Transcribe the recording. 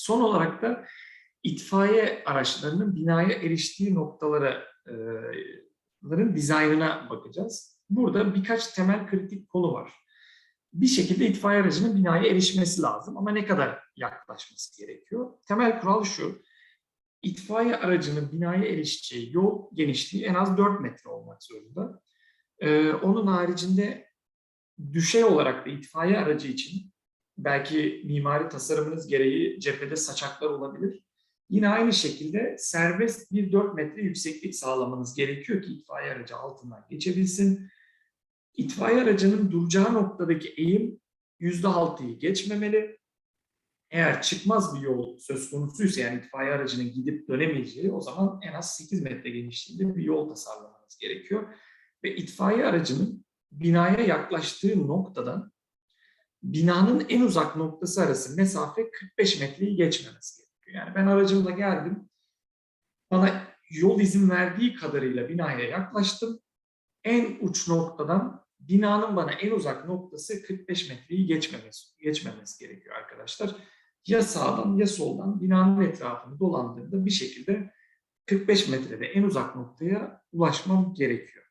Son olarak da itfaiye araçlarının binaya eriştiği noktaların dizaynına bakacağız. Burada birkaç temel kritik konu var. Bir şekilde itfaiye aracının binaya erişmesi lazım ama ne kadar yaklaşması gerekiyor? Temel kural şu, itfaiye aracının binaya erişeceği yol genişliği en az 4 metre olmak zorunda. Ee, onun haricinde düşey olarak da itfaiye aracı için belki mimari tasarımınız gereği cephede saçaklar olabilir. Yine aynı şekilde serbest bir 4 metre yükseklik sağlamanız gerekiyor ki itfaiye aracı altından geçebilsin. İtfaiye aracının duracağı noktadaki eğim %6'yı geçmemeli. Eğer çıkmaz bir yol söz konusuysa yani itfaiye aracının gidip dönemeyeceği o zaman en az 8 metre genişliğinde bir yol tasarlamanız gerekiyor. Ve itfaiye aracının binaya yaklaştığı noktadan binanın en uzak noktası arası mesafe 45 metreyi geçmemesi gerekiyor. Yani ben aracımla geldim, bana yol izin verdiği kadarıyla binaya yaklaştım. En uç noktadan binanın bana en uzak noktası 45 metreyi geçmemesi, geçmemesi gerekiyor arkadaşlar. Ya sağdan ya soldan binanın etrafını dolandığımda bir şekilde 45 metrede en uzak noktaya ulaşmam gerekiyor.